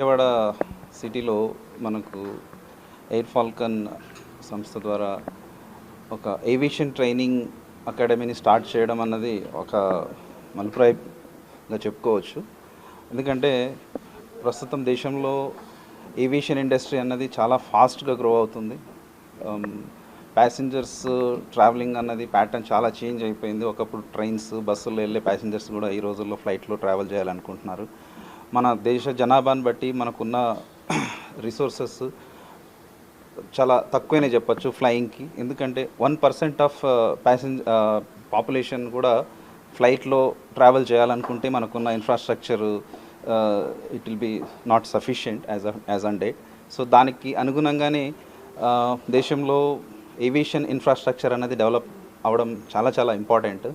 విజయవాడ సిటీలో మనకు air Falcon సంస్థ ద్వారా ఒక ఏవియేషన్ ట్రైనింగ్ అకాడమీని స్టార్ట్ చేయడం అన్నది ఒక మలుపురాయిగా చెప్పుకోవచ్చు. ఎందుకంటే ప్రస్తుతం దేశంలో ఏవియేషన్ ఇండస్ట్రీ అన్నది చాలా ఫాస్ట్గా గ్రో అవుతుంది. ప్యాసింజర్స్ ట్రావెలింగ్ అన్నది ప్యాటర్న్ చాలా చేంజ్ అయిపోయింది. ఒకప్పుడు ట్రైన్స్ బస్సుల్లో వెళ్ళే ప్యాసింజర్స్ కూడా ఈ రోజుల్లో ఫ్లైట్లో ట్రావెల్ చేయాలనుకుంటున్నారు. మన దేశ జనాభాని బట్టి మనకున్న రిసోర్సెస్ చాలా తక్కువనే చెప్పొచ్చు ఫ్లయింగ్కి ఎందుకంటే one percent of passenger population కూడా ఫ్లైట్లో ట్రావెల్ చేయాలనుకుంటే మనకున్న infrastructure it will be not sufficient as as on date so దానికి అనుగుణంగానే uh, దేశంలో ఏవియేషన్ ఇన్ఫ్రాస్ట్రక్చర్ అనేది డెవలప్ అవ్వడం చాలా చాలా important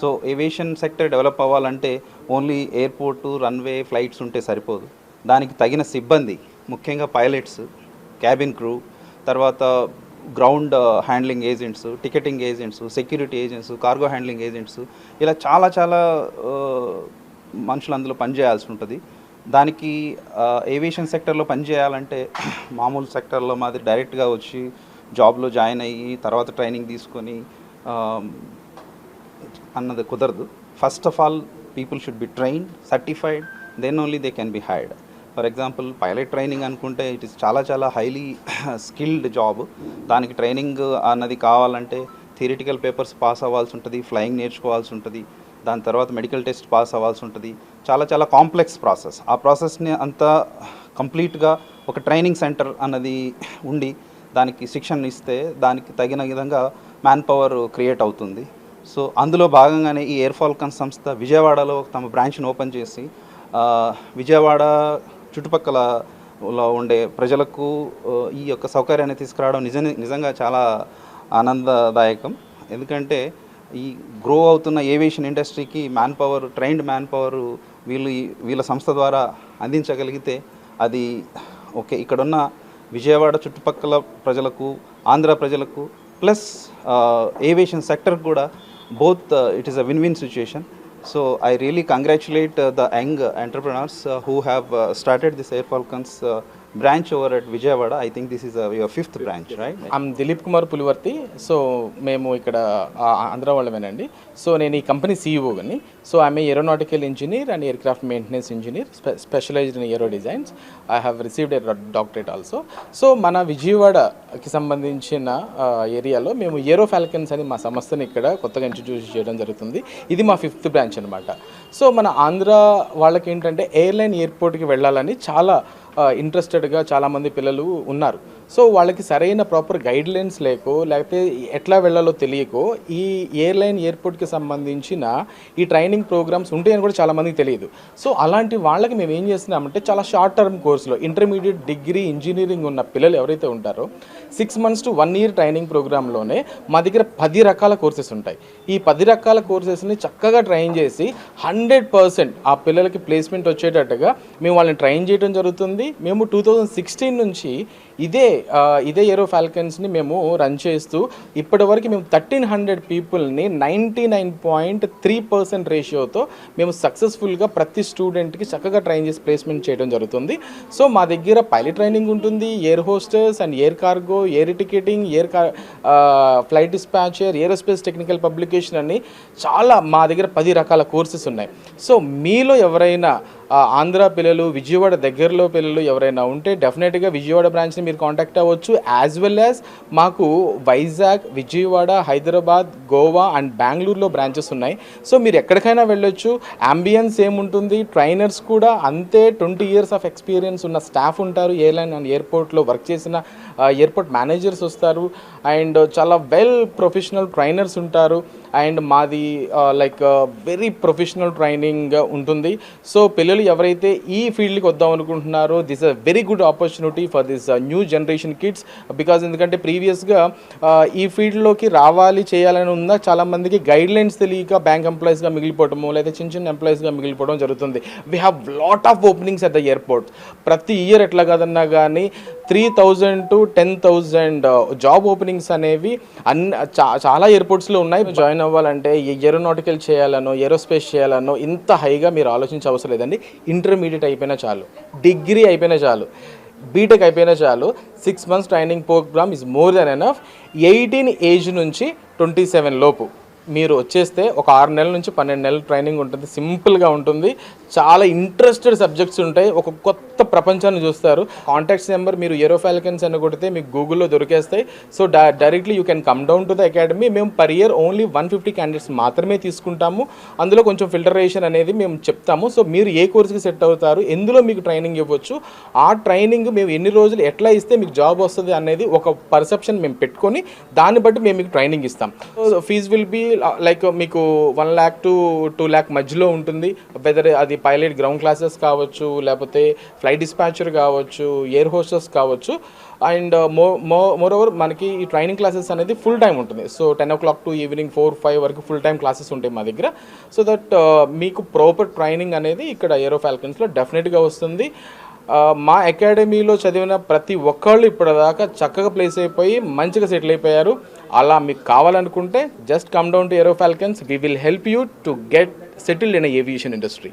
so aviation sector develop అవ్వాలంటే ఓన్లీ ఎయిర్పోర్టు రన్వే ఫ్లైట్స్ ఉంటే సరిపోదు. దానికి తగిన సిబ్బంది ముఖ్యంగా పైలట్స్ క్యాబిన్ క్రూ తర్వాత ground handling agents ticketing agents security agents cargo handling agents ఇలా చాలా చాలా uh, మనుషులు అందులో పనిచేయాల్సి ఉంటుంది. దానికి uh, ఏవియేషన్ సెక్టర్లో పనిచేయాలంటే మామూలు సెక్టర్లో మాదిరి డైరెక్ట్గా వచ్చి జాబ్లో జాయిన్ అయ్యి తర్వాత ట్రైనింగ్ తీసుకొని um, అన్నది కుదరదు. First of all people should be trained certified then only they can be hired for example pilot training అనుకుంటే ఇట్ ఇస్ చాలా చాలా హైలీ స్కిల్డ్ జాబ్ దానికి ట్రైనింగ్ అన్నది కావాలంటే థియరిటికల్ పేపర్స్ పాస్ అవ్వాల్సి ఉంటుంది ఫ్లయింగ్ నేర్చుకోవాల్సి ఉంటుంది దాని తర్వాత మెడికల్ టెస్ట్ పాస్ అవ్వాల్సి ఉంటుంది. చాలా చాలా కాంప్లెక్స్ ప్రాసెస్ ఆ ప్రాసెస్ని అంతా కంప్లీట్గా ఒక ట్రైనింగ్ సెంటర్ అన్నది ఉండి దానికి శిక్షణ ఇస్తే దానికి తగిన విధంగా మ్యాన్ పవర్ క్రియేట్ అవుతుంది. సో అందులో భాగంగానే ఈ ఎయిర్ ఫాల్కన్ సంస్థ విజయవాడలో తమ బ్రాంచ్ను ఓపెన్ చేసి విజయవాడ చుట్టుపక్కల లో ఉండే ప్రజలకు ఈ యొక్క సౌకర్యాన్ని తీసుకురావడం నిజ నిజంగా చాలా ఆనందదాయకం. ఎందుకంటే ఈ గ్రో అవుతున్న ఏవియేషన్ ఇండస్ట్రీకి man power trained man power వీళ్ళు వీళ్ళ సంస్థ ద్వారా అందించగలిగితే అది ఓకే. ఇక్కడున్న విజయవాడ చుట్టుపక్కల ప్రజలకు ఆంధ్ర ప్రజలకు ప్లస్ ఏవియేషన్ సెక్టర్ కూడా both uh, it is a win-win situation. So I really congratulate uh, the young entrepreneurs uh, who have started this Air Falcons branch over at Vijayawada I think this is your fifth branch right I'm Dilip Kumar Pulivarthi so మేము ఇక్కడ ఆ, ఆంధ్ర వాళ్ళమేనండి. So నేను ఈ company సీఈఓని so I'm aeronautical engineer and aircraft maintenance engineer specialised in aero designs I have received a doctorate also so మన విజయవాడకి సంబంధించిన ఆ, ఏరియాలో మేము ఏరో ఫాల్కన్స్ అని మా సంస్థని ఇక్కడ కొత్తగా ఇంట్రడ్యూస్ చేయడం జరుగుతుంది. ఇది మా ఫిఫ్త్ బ్రాంచ్ అనమాట సో మన ఆంధ్ర వాళ్ళకి ఏంటంటే ఎయిర్లైన్ ఎయిర్పోర్ట్కి వెళ్ళాలని చాలా ఇంట్రెస్టెడ్గా చాలామంది పిల్లలు ఉన్నారు. సో వాళ్ళకి సరైన ప్రాపర్ గైడ్ లైన్స్ లేకో లేకపోతే ఎట్లా వెళ్ళాలో తెలియకో ఈ ఎయిర్లైన్ ఎయిర్పోర్ట్కి సంబంధించిన ఈ ట్రైనింగ్ ప్రోగ్రామ్స్ ఉంటాయని కూడా చాలామందికి తెలియదు. సో అలాంటి వాళ్ళకి మేము ఏం చేస్తున్నామంటే చాలా షార్ట్ టర్మ్ కోర్సులో ఇంటర్మీడియట్ డిగ్రీ ఇంజనీరింగ్ ఉన్న పిల్లలు ఎవరైతే ఉంటారో six months to one year training ప్రోగ్రాంలోనే మా దగ్గర పది రకాల కోర్సెస్ ఉంటాయి. ఈ పది రకాల కోర్సెస్ని చక్కగా ట్రైన్ చేసి హండ్రెడ్ పర్సెంట్ ఆ పిల్లలకి ప్లేస్మెంట్ వచ్చేటట్టుగా మేము వాళ్ళని ట్రైన్ చేయడం జరుగుతుంది. మేము టూ థౌజండ్ సిక్స్టీన్ నుంచి ఇదే ఇదే ఏరో ఫాల్కన్స్ని మేము రన్ చేస్తూ ఇప్పటివరకు మేము థర్టీన్ హండ్రెడ్ పీపుల్ని ninety nine point three percent రేషియోతో మేము సక్సెస్ఫుల్గా ప్రతి స్టూడెంట్కి చక్కగా ట్రైన్ చేసి ప్లేస్మెంట్ చేయడం జరుగుతుంది. సో మా దగ్గర పైలట్ ట్రైనింగ్ ఉంటుంది air hostess and air cargo air ticketing air car flight dispatcher aerospace technical publication అని చాలా మా దగ్గర పది రకాల కోర్సెస్ ఉన్నాయి. సో మీలో ఎవరైనా ఆంధ్ర పిల్లలు విజయవాడ దగ్గరలో పిల్లలు ఎవరైనా ఉంటే డెఫినెట్గా విజయవాడ బ్రాంచ్ని మీరు కాంటాక్ట్ అవ్వచ్చు. యాజ్ వెల్ యాజ్ మాకు వైజాగ్ విజయవాడ హైదరాబాద్ గోవా అండ్ బెంగళూరులో బ్రాంచెస్ ఉన్నాయి. సో మీరు ఎక్కడికైనా వెళ్ళొచ్చు. అంబియన్స్ ఏముంటుంది? ట్రైనర్స్ కూడా అంతే ట్వంటీ ఇయర్స్ ఆఫ్ ఎక్స్పీరియన్స్ ఉన్న స్టాఫ్ ఉంటారు. ఎయిర్లైన్ అండ్ ఎయిర్పోర్ట్లో వర్క్ చేసిన ఎయిర్పోర్ట్ మేనేజర్స్ వస్తారు. అండ్ చాలా వెల్ ప్రొఫెషనల్ ట్రైనర్స్ ఉంటారు. అండ్ మాది లైక్ వెరీ ప్రొఫెషనల్ ట్రైనింగ్ ఉంటుంది. సో పిల్లలు ఎవరైతే ఈ ఫీల్డ్కి వద్దాం అనుకుంటున్నారో this uh very good opportunity for this new generation kids because ఎందుకంటే ప్రీవియస్గా ఈ ఫీల్డ్లోకి రావాలి చేయాలని ఉందా చాలామందికి గైడ్ లైన్స్ తెలియక బ్యాంక్ ఎంప్లాయీస్గా మిగిలిపోవడము లేదా చిన్న చిన్న ఎంప్లాయీస్గా మిగిలిపోవడం జరుగుతుంది. We have lot of openings at the airport ప్రతి ఇయర్ ఎట్లా కాదన్నా కానీ three thousand to ten thousand job openings అనేవి అన్ని చా- చాలా ఎయిర్పోర్ట్స్లో ఉన్నాయి. జాయిన్ అవ్వాలంటే ఏరోనాటికల్ చేయాలనో ఏరోస్పేస్ చేయాలనో ఇంత హైగా మీరు ఆలోచించే అవసరం లేదండి. ఇంటర్మీడియట్ అయిపోయినా చాలు. డిగ్రీ అయిపోయినా చాలు. బీటెక్ అయిపోయినా చాలు. Six months training programme is more than enough eighteen age నుంచి ట్వంటీ సెవెన్ లోపు మీరు వచ్చేస్తే ఒక ఆరు నెలల నుంచి పన్నెండు నెలల ట్రైనింగ్ ఉంటుంది. సింపుల్గా ఉంటుంది. చాలా ఇంట్రెస్టెడ్ సబ్జెక్ట్స్ ఉంటాయి. ఒక కొత్త ప్రపంచాన్ని చూస్తారు. కాంటాక్ట్స్ నెంబర్ మీరు ఏరో ఫాల్కన్స్ అని కొడితే మీకు గూగుల్లో దొరికేస్తాయి. So directly you can come down to the academy. మేము per year only one fifty candidates మాత్రమే తీసుకుంటాము. అందులో కొంచెం ఫిల్టరేషన్ అనేది మేము చెప్తాము. సో మీరు ఏ కోర్సుకి సెట్ అవుతారు ఎందులో మీకు ట్రైనింగ్ ఇవ్వచ్చు ఆ ట్రైనింగ్ మేము ఎన్ని రోజులు ఎట్లా ఇస్తే మీకు జాబ్ వస్తుంది అనేది ఒక పర్సెప్షన్ మేము పెట్టుకొని దాన్ని బట్టి మేము మీకు ట్రైనింగ్ ఇస్తాం. ఫీజ్ విల్ బీ లైక్ మీకు one lakh to two lakh మధ్యలో ఉంటుంది. వెదర్ అది పైలట్ గ్రౌండ్ క్లాసెస్ కావచ్చు లేకపోతే ఫ్లైట్ డిస్పాచర్ కావచ్చు ఎయిర్ హోస్టర్స్ కావచ్చు and mo moreover over మనకి ఈ ట్రైనింగ్ క్లాసెస్ అనేది ఫుల్ టైం ఉంటుంది. So ten o'clock to evening four five వరకు ఫుల్ టైం క్లాసెస్ ఉంటాయి మా దగ్గర. సో దట్ uh, మీకు ప్రాపర్ ట్రైనింగ్ అనేది ఇక్కడ ఏరో ఫాల్కన్స్లో డెఫినెట్గా వస్తుంది. Uh, మా అకాడమీలో చదివిన ప్రతి ఒక్కళ్ళు ఇప్పటిదాకా చక్కగా ప్లేస్ అయిపోయి మంచిగా సెటిల్ అయిపోయారు. అలా మీకు కావాలనుకుంటే just come down to Aero Falcons we will help you to get settled in aviation industry